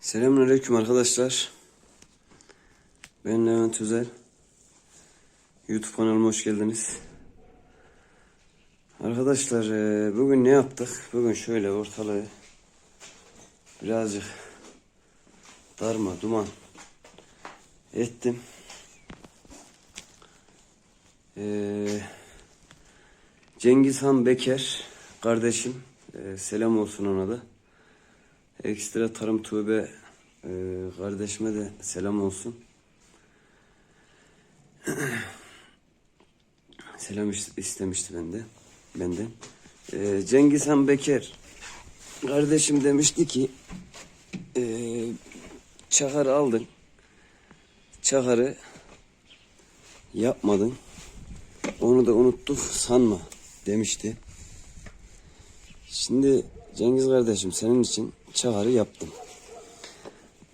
Selamünaleyküm arkadaşlar. Ben Levent Özel. YouTube kanalıma hoş geldiniz. Arkadaşlar eee, bugün ne yaptık? Bugün şöyle ortalığı birazcık darma duman ettim. Eee Cengiz Han Beker kardeşim eee, selam olsun ona da. Ekstra Tarım Tuğbe e, kardeşime de selam olsun. selam is- istemişti bende, benden. E, Cengiz Han Beker kardeşim demişti ki e, çakarı aldın. Çakarı yapmadın. Onu da unuttuk sanma demişti. Şimdi Cengiz kardeşim senin için çağrı yaptım.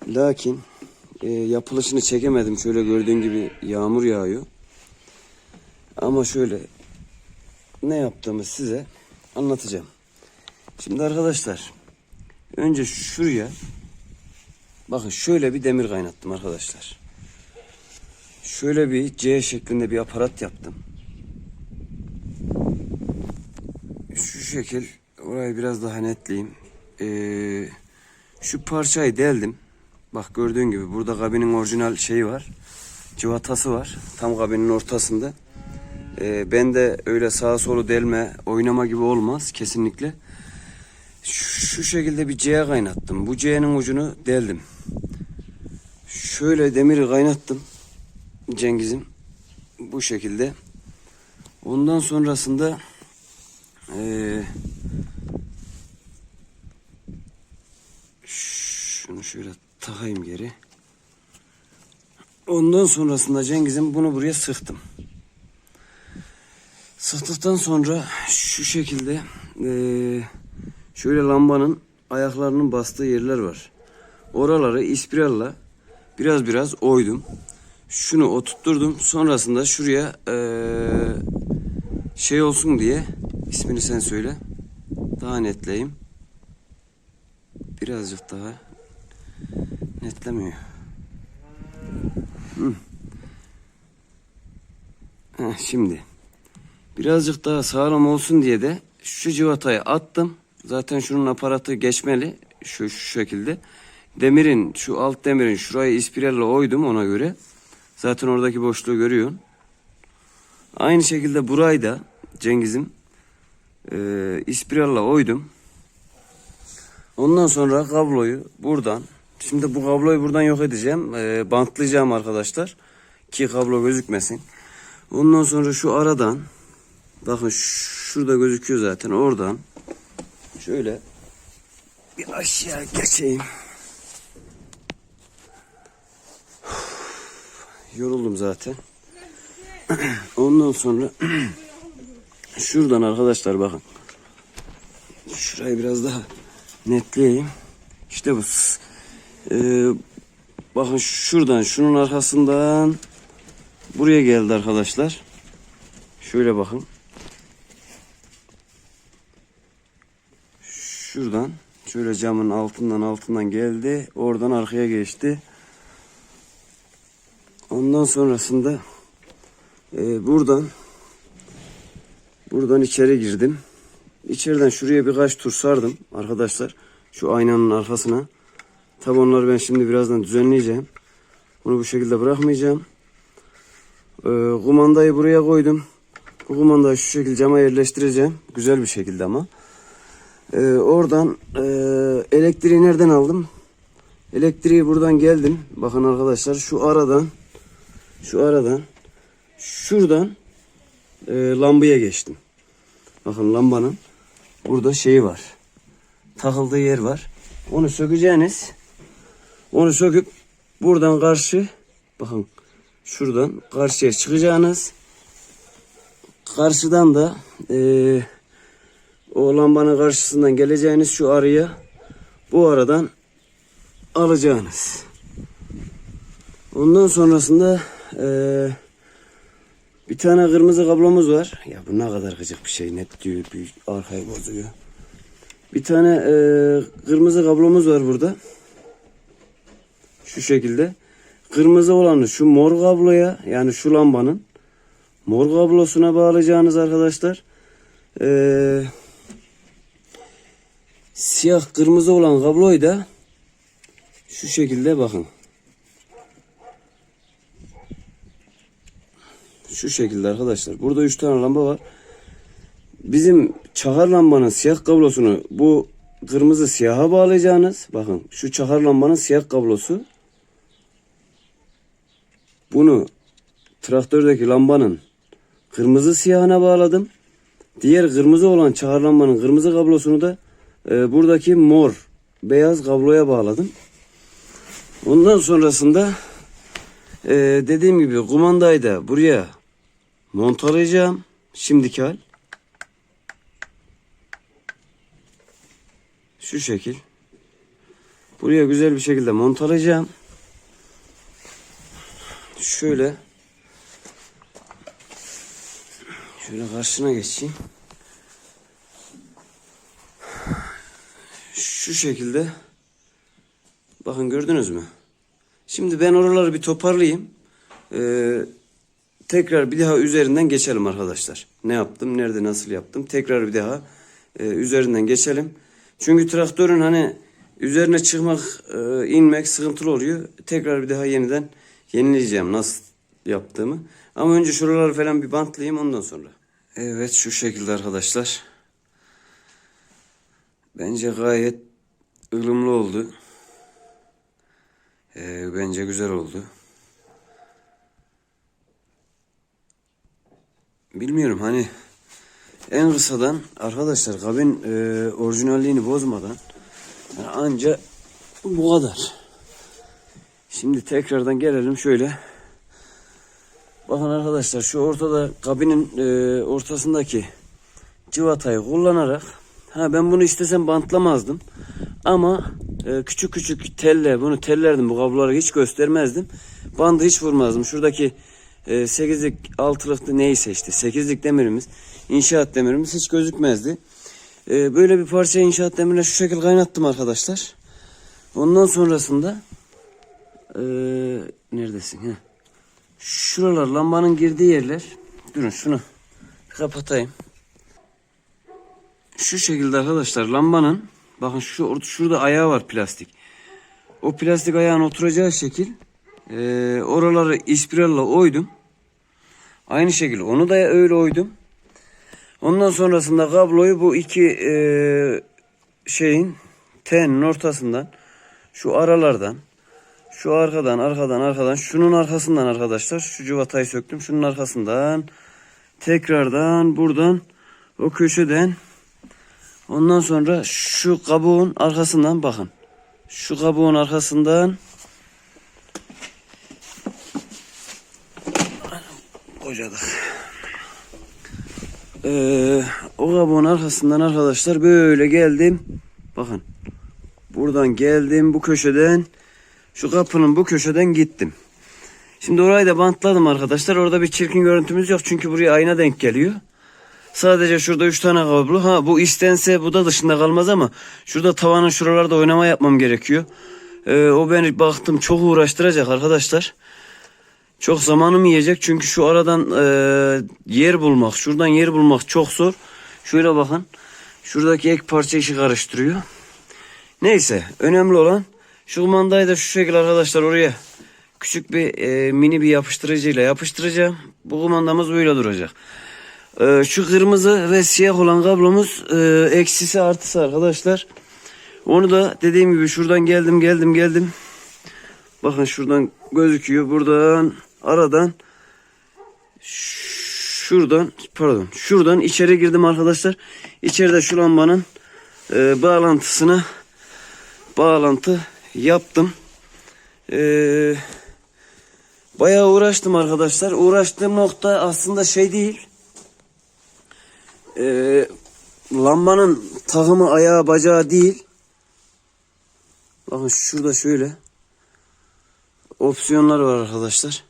Lakin e, yapılışını çekemedim. Şöyle gördüğün gibi yağmur yağıyor. Ama şöyle ne yaptığımı size anlatacağım. Şimdi arkadaşlar önce şuraya bakın şöyle bir demir kaynattım arkadaşlar. Şöyle bir C şeklinde bir aparat yaptım. Şu şekil orayı biraz daha netleyeyim. Ee, şu parçayı deldim. Bak gördüğün gibi burada kabinin orijinal şeyi var. Civatası var. Tam kabinin ortasında. Ee, ben de öyle sağa solu delme, oynama gibi olmaz kesinlikle. Şu, şu şekilde bir C'ye kaynattım. Bu C'nin ucunu deldim. Şöyle demiri kaynattım. Cengiz'im. Bu şekilde. Ondan sonrasında ee, şunu şöyle takayım geri. Ondan sonrasında Cengiz'im bunu buraya sıktım. Sıktıktan sonra şu şekilde ee, şöyle lambanın ayaklarının bastığı yerler var. Oraları ispiralla biraz biraz oydum. Şunu oturtturdum. Sonrasında şuraya ee, şey olsun diye ismini sen söyle. Daha netleyeyim. Birazcık daha netlemiyor. Heh, şimdi birazcık daha sağlam olsun diye de şu civatayı attım. Zaten şunun aparatı geçmeli şu, şu şekilde. Demirin şu alt demirin şurayı ispiralle oydum ona göre. Zaten oradaki boşluğu görüyorsun. Aynı şekilde burayı da Cengiz'im e, ispiralla oydum. Ondan sonra kabloyu buradan şimdi bu kabloyu buradan yok edeceğim. E, bantlayacağım arkadaşlar. Ki kablo gözükmesin. Ondan sonra şu aradan bakın şurada gözüküyor zaten oradan şöyle bir aşağı geçeyim. Yoruldum zaten. Ondan sonra şuradan arkadaşlar bakın. Şurayı biraz daha netleyeyim. İşte bu. Ee, bakın şuradan şunun arkasından buraya geldi arkadaşlar. Şöyle bakın. Şuradan şöyle camın altından altından geldi. Oradan arkaya geçti. Ondan sonrasında e, buradan buradan içeri girdim. İçeriden şuraya birkaç tur sardım arkadaşlar. Şu aynanın arkasına. Tabi onları ben şimdi birazdan düzenleyeceğim. Bunu bu şekilde bırakmayacağım. Ee, kumandayı buraya koydum. Bu kumandayı şu şekilde cama yerleştireceğim. Güzel bir şekilde ama. Ee, oradan e, elektriği nereden aldım? Elektriği buradan geldim. Bakın arkadaşlar şu aradan şu aradan şuradan e, lambaya geçtim. Bakın lambanın burada şeyi var. Takıldığı yer var. Onu sökeceğiniz. Onu söküp buradan karşı bakın şuradan karşıya çıkacağınız. Karşıdan da e, o lambanın karşısından geleceğiniz şu araya bu aradan alacağınız. Ondan sonrasında eee bir tane kırmızı kablomuz var. Ya bu ne kadar gıcık bir şey. Net diyor. Bir arkayı bozuyor. Bir tane eee, kırmızı kablomuz var burada. Şu şekilde. Kırmızı olanı şu mor kabloya yani şu lambanın mor kablosuna bağlayacağınız arkadaşlar. Ee, siyah kırmızı olan kabloyu da şu şekilde bakın. Şu şekilde arkadaşlar. Burada 3 tane lamba var. Bizim çakar lambanın siyah kablosunu bu kırmızı siyaha bağlayacağınız. Bakın şu çakar lambanın siyah kablosu. Bunu traktördeki lambanın kırmızı siyahına bağladım. Diğer kırmızı olan çakar lambanın kırmızı kablosunu da e, buradaki mor beyaz kabloya bağladım. Ondan sonrasında e, dediğim gibi kumandayı da buraya montalayacağım. Şimdiki hal. Şu şekil. Buraya güzel bir şekilde montalayacağım. Şöyle. Şöyle karşına geçeyim. Şu şekilde. Bakın gördünüz mü? Şimdi ben oraları bir toparlayayım. Ee, tekrar bir daha üzerinden geçelim arkadaşlar. Ne yaptım, nerede, nasıl yaptım. Tekrar bir daha e, üzerinden geçelim. Çünkü traktörün hani üzerine çıkmak, e, inmek sıkıntılı oluyor. Tekrar bir daha yeniden yenileyeceğim nasıl yaptığımı. Ama önce şuraları falan bir bantlayayım ondan sonra. Evet şu şekilde arkadaşlar. Bence gayet ılımlı oldu. Ee, bence güzel oldu. Bilmiyorum hani en kısadan arkadaşlar kabin e, orijinalliğini bozmadan yani anca bu kadar. Şimdi tekrardan gelelim şöyle. Bakın arkadaşlar şu ortada kabinin e, ortasındaki civatayı kullanarak ha ben bunu istesem bantlamazdım. Ama e, küçük küçük telle bunu tellerdim bu kabloları hiç göstermezdim. Bandı hiç vurmazdım. Şuradaki e, 8'lik 6'lık neyse işte 8'lik demirimiz inşaat demirimiz hiç gözükmezdi. E, böyle bir parça inşaat demirine şu şekil kaynattım arkadaşlar. Ondan sonrasında e, neredesin? Heh. Şuralar lambanın girdiği yerler. Durun şunu kapatayım. Şu şekilde arkadaşlar lambanın bakın şu şurada ayağı var plastik. O plastik ayağın oturacağı şekil e, oraları ispiralla oydum. Aynı şekilde onu da öyle oydum. Ondan sonrasında kabloyu bu iki e, şeyin tenin ortasından şu aralardan şu arkadan arkadan arkadan şunun arkasından arkadaşlar şu cıvatayı söktüm şunun arkasından tekrardan buradan o köşeden ondan sonra şu kabuğun arkasından bakın şu kabuğun arkasından kocadık. Ee, o kabuğun arkasından arkadaşlar böyle geldim. Bakın. Buradan geldim bu köşeden. Şu kapının bu köşeden gittim. Şimdi orayı da bantladım arkadaşlar. Orada bir çirkin görüntümüz yok. Çünkü buraya ayna denk geliyor. Sadece şurada 3 tane kablo. Ha bu istense bu da dışında kalmaz ama şurada tavanın şuralarda oynama yapmam gerekiyor. Ee, o beni baktım çok uğraştıracak arkadaşlar. Çok zamanımı yiyecek çünkü şu aradan e, yer bulmak, şuradan yer bulmak çok zor. Şöyle bakın. Şuradaki ek parça işi karıştırıyor. Neyse önemli olan şu kumandayı da şu şekilde arkadaşlar oraya küçük bir e, mini bir yapıştırıcıyla yapıştıracağım. Bu kumandamız böyle duracak. E, şu kırmızı ve siyah olan kablomuz e, eksisi artısı arkadaşlar. Onu da dediğim gibi şuradan geldim geldim geldim. Bakın şuradan gözüküyor. Buradan aradan şuradan pardon şuradan içeri girdim arkadaşlar. İçeride şu lambanın e, bağlantısına bağlantı yaptım. E, bayağı uğraştım arkadaşlar. Uğraştığım nokta aslında şey değil. E, lambanın takımı ayağı bacağı değil. Bakın şurada şöyle opsiyonlar var arkadaşlar.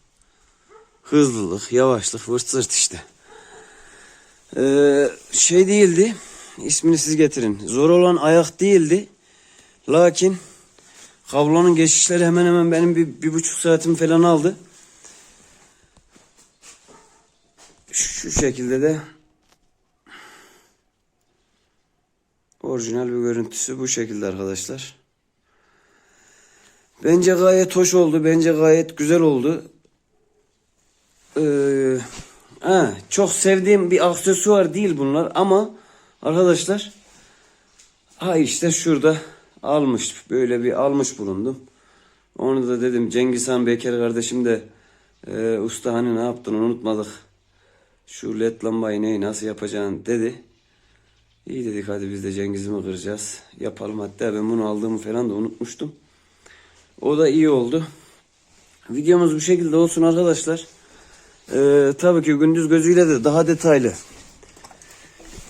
Hızlılık, yavaşlık, vırt zırt işte. Ee, şey değildi. ismini siz getirin. Zor olan ayak değildi. Lakin Kablonun geçişleri hemen hemen benim bir, bir buçuk saatim falan aldı. Şu şekilde de orijinal bir görüntüsü bu şekilde arkadaşlar. Bence gayet hoş oldu. Bence gayet güzel oldu. Ee, ha, çok sevdiğim bir aksesuar değil bunlar ama arkadaşlar ha işte şurada almış böyle bir almış bulundum. Onu da dedim Cengiz Han Bekir kardeşim de e, usta hani ne yaptın unutmadık. Şu led lambayı neyi nasıl yapacağını dedi. İyi dedik hadi biz de Cengiz'imi kıracağız. Yapalım hatta ben bunu aldığımı falan da unutmuştum. O da iyi oldu. Videomuz bu şekilde olsun arkadaşlar. Ee, tabii ki gündüz gözüyle de daha detaylı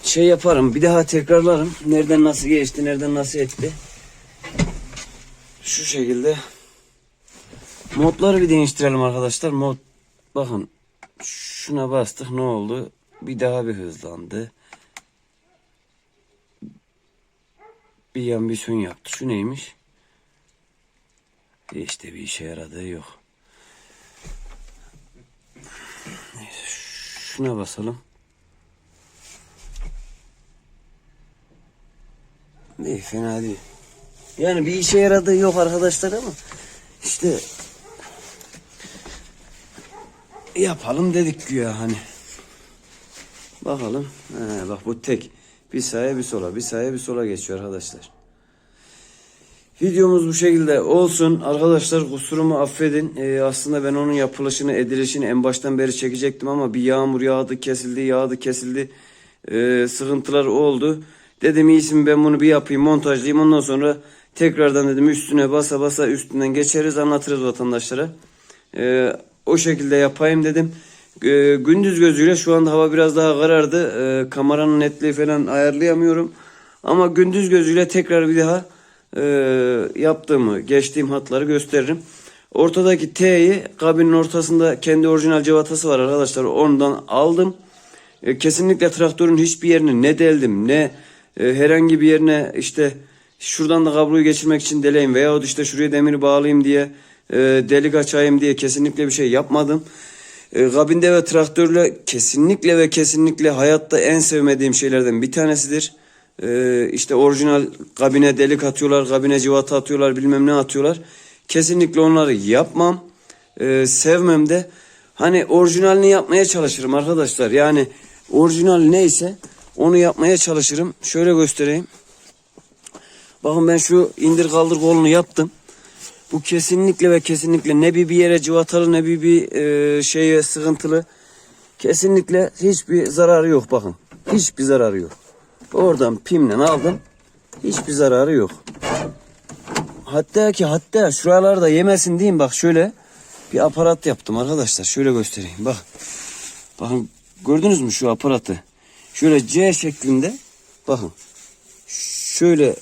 şey yaparım. Bir daha tekrarlarım. Nereden nasıl geçti, nereden nasıl etti. Şu şekilde modları bir değiştirelim arkadaşlar. Mod bakın şuna bastık ne oldu? Bir daha bir hızlandı. Bir yan bir sön yaptı. Şu neymiş? İşte bir işe yaradığı yok. Şuna basalım. İyi fena değil. Yani bir işe yaradığı yok arkadaşlar ama işte yapalım dedik güya hani. Bakalım. He, bak bu tek. Bir sağa bir sola, bir sağa bir sola geçiyor arkadaşlar. Videomuz bu şekilde olsun. Arkadaşlar kusurumu affedin. Ee, aslında ben onun yapılışını, edilişini en baştan beri çekecektim ama bir yağmur yağdı, kesildi, yağdı, kesildi. Ee, sıkıntılar oldu. Dedim iyisin ben bunu bir yapayım, montajlayayım. Ondan sonra tekrardan dedim üstüne basa basa üstünden geçeriz, anlatırız vatandaşlara. Ee, o şekilde yapayım dedim. Ee, gündüz gözüyle şu anda hava biraz daha karardı. Ee, kameranın netliği falan ayarlayamıyorum. Ama gündüz gözüyle tekrar bir daha e, yaptığımı, geçtiğim hatları gösteririm. Ortadaki T'yi kabinin ortasında kendi orijinal cevatası var arkadaşlar. Ondan aldım. E, kesinlikle traktörün hiçbir yerine ne deldim ne e, herhangi bir yerine işte şuradan da kabloyu geçirmek için deleyim veyahut işte şuraya demiri bağlayayım diye e, delik açayım diye kesinlikle bir şey yapmadım. E, kabinde ve traktörle kesinlikle ve kesinlikle hayatta en sevmediğim şeylerden bir tanesidir. E, işte orijinal kabine delik atıyorlar, kabine civata atıyorlar, bilmem ne atıyorlar. Kesinlikle onları yapmam. E, sevmem de. Hani orijinalini yapmaya çalışırım arkadaşlar. Yani orijinal neyse onu yapmaya çalışırım. Şöyle göstereyim. Bakın ben şu indir kaldır kolunu yaptım. Bu kesinlikle ve kesinlikle ne bir bir yere civatalı ne bir bir e, şeye sıkıntılı. Kesinlikle hiçbir zararı yok bakın. Hiçbir zararı yok. Oradan pimle aldım. Hiçbir zararı yok. Hatta ki hatta şuralarda yemesin diyeyim bak şöyle bir aparat yaptım arkadaşlar. Şöyle göstereyim bak. Bakın gördünüz mü şu aparatı? Şöyle C şeklinde bakın. Şöyle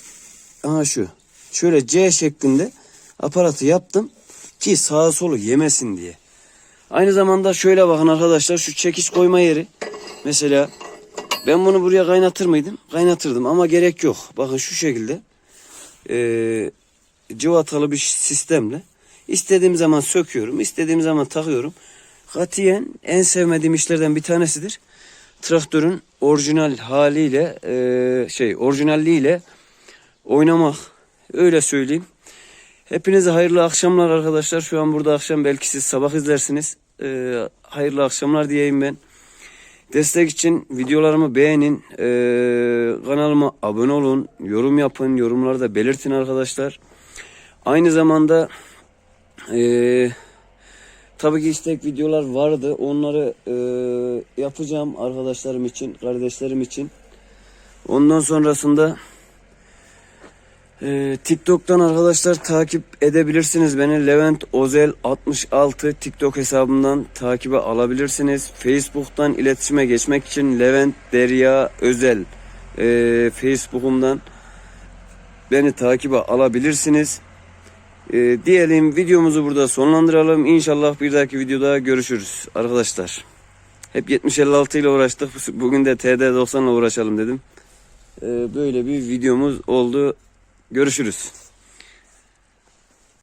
aha şu. Şöyle C şeklinde aparatı yaptım ki sağa solu yemesin diye. Aynı zamanda şöyle bakın arkadaşlar şu çekiş koyma yeri. Mesela ben bunu buraya kaynatır mıydım? Kaynatırdım ama gerek yok. Bakın şu şekilde ee, cıvatalı bir sistemle istediğim zaman söküyorum, istediğim zaman takıyorum. Katiyen en sevmediğim işlerden bir tanesidir. Traktörün orijinal haliyle e, şey orijinalliğiyle oynamak. Öyle söyleyeyim. Hepinize hayırlı akşamlar arkadaşlar. Şu an burada akşam belki siz sabah izlersiniz. E, hayırlı akşamlar diyeyim ben. Destek için videolarımı beğenin. E, kanalıma abone olun. Yorum yapın. Yorumlarda belirtin arkadaşlar. Aynı zamanda eee Tabii ki istek videolar vardı. Onları e, yapacağım arkadaşlarım için, kardeşlerim için. Ondan sonrasında e, TikTok'tan arkadaşlar takip edebilirsiniz beni. Levent Ozel 66 TikTok hesabından takibe alabilirsiniz. Facebook'tan iletişime geçmek için Levent Derya Özel e, Facebook'umdan beni takibe alabilirsiniz. Ee, diyelim videomuzu burada sonlandıralım. İnşallah bir dahaki videoda görüşürüz arkadaşlar. Hep 7056 ile uğraştık. Bugün de TD90 ile uğraşalım dedim. Ee, böyle bir videomuz oldu. Görüşürüz.